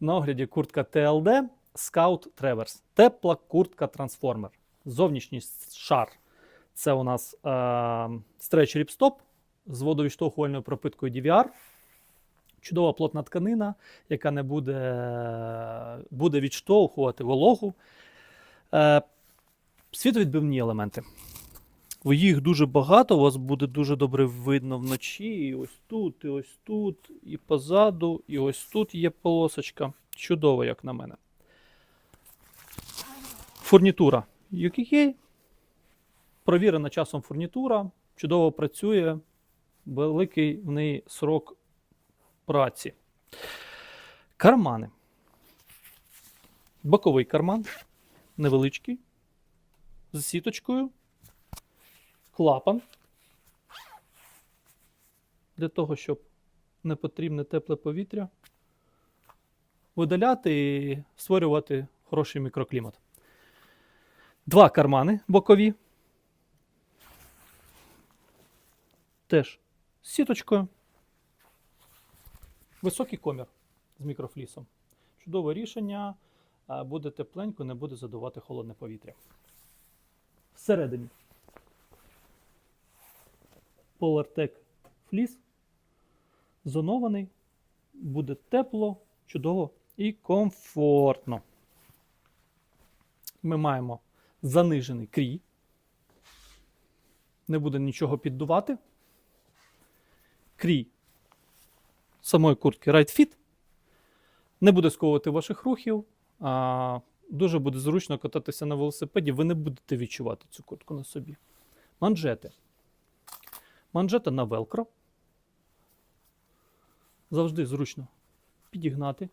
На огляді куртка TLD Scout Traverse. Тепла куртка трансформер. Зовнішній шар. Це у нас е, стреч ріпстоп з водовідштовхувальною пропиткою DVR. Чудова плотна тканина, яка не буде, буде відштовхувати вологу. Е, світовідбивні елементи. Їх дуже багато, у вас буде дуже добре видно вночі. І ось тут, і ось тут, і позаду, і ось тут є полосочка. Чудово, як на мене. Фурнітура UKK. Провірена часом фурнітура. Чудово працює. Великий в неї срок праці. Кармани. Боковий карман. Невеличкий. З сіточкою клапан для того, щоб непотрібне тепле повітря видаляти і створювати хороший мікроклімат. Два кармани бокові. Теж з сіточкою. Високий комір з мікрофлісом. Чудове рішення. Буде тепленько, не буде задувати холодне повітря. Всередині PolarTec фліс. Зонований. Буде тепло, чудово і комфортно. Ми маємо занижений крій. Не буде нічого піддувати. Крій самої куртки Right Fit. Не буде сковувати ваших рухів. А, дуже буде зручно кататися на велосипеді. Ви не будете відчувати цю куртку на собі. Манжети. Манжета на велкро. Завжди зручно підігнати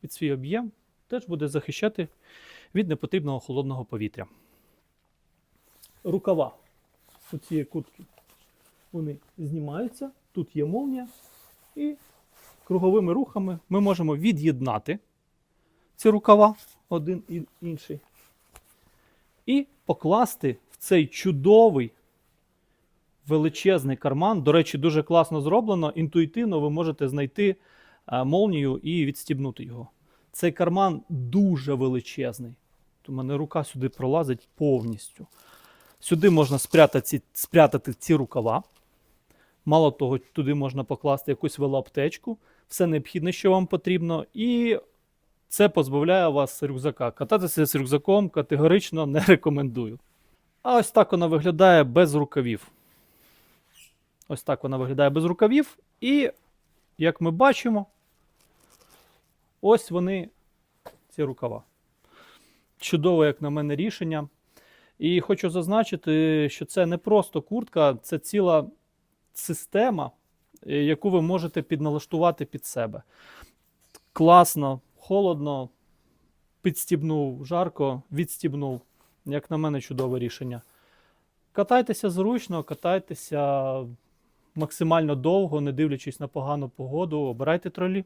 під свій об'єм. Теж буде захищати від непотрібного холодного повітря. Рукава у цієї куртки вони знімаються. Тут є молнія. І круговими рухами ми можемо від'єднати ці рукава один і інший. І покласти в цей чудовий величезний карман. До речі, дуже класно зроблено. Інтуїтивно ви можете знайти е, молнію і відстібнути його. Цей карман дуже величезний. У мене рука сюди пролазить повністю. Сюди можна спрятати спрятати ці рукава. Мало того, туди можна покласти якусь велоаптечку, все необхідне, що вам потрібно, і це позбавляє вас рюкзака. Кататися з рюкзаком категорично не рекомендую. А ось так вона виглядає без рукавів. Ось так вона виглядає без рукавів. І, як ми бачимо, ось вони, ці рукава. Чудове, як на мене, рішення. І хочу зазначити, що це не просто куртка, це ціла система, е, яку ви можете підналаштувати під себе. Класно, холодно, підстібнув, жарко, відстібнув. Як на мене, чудове рішення. Катайтеся зручно, катайтеся максимально довго, не дивлячись на погану погоду, обирайте тролі.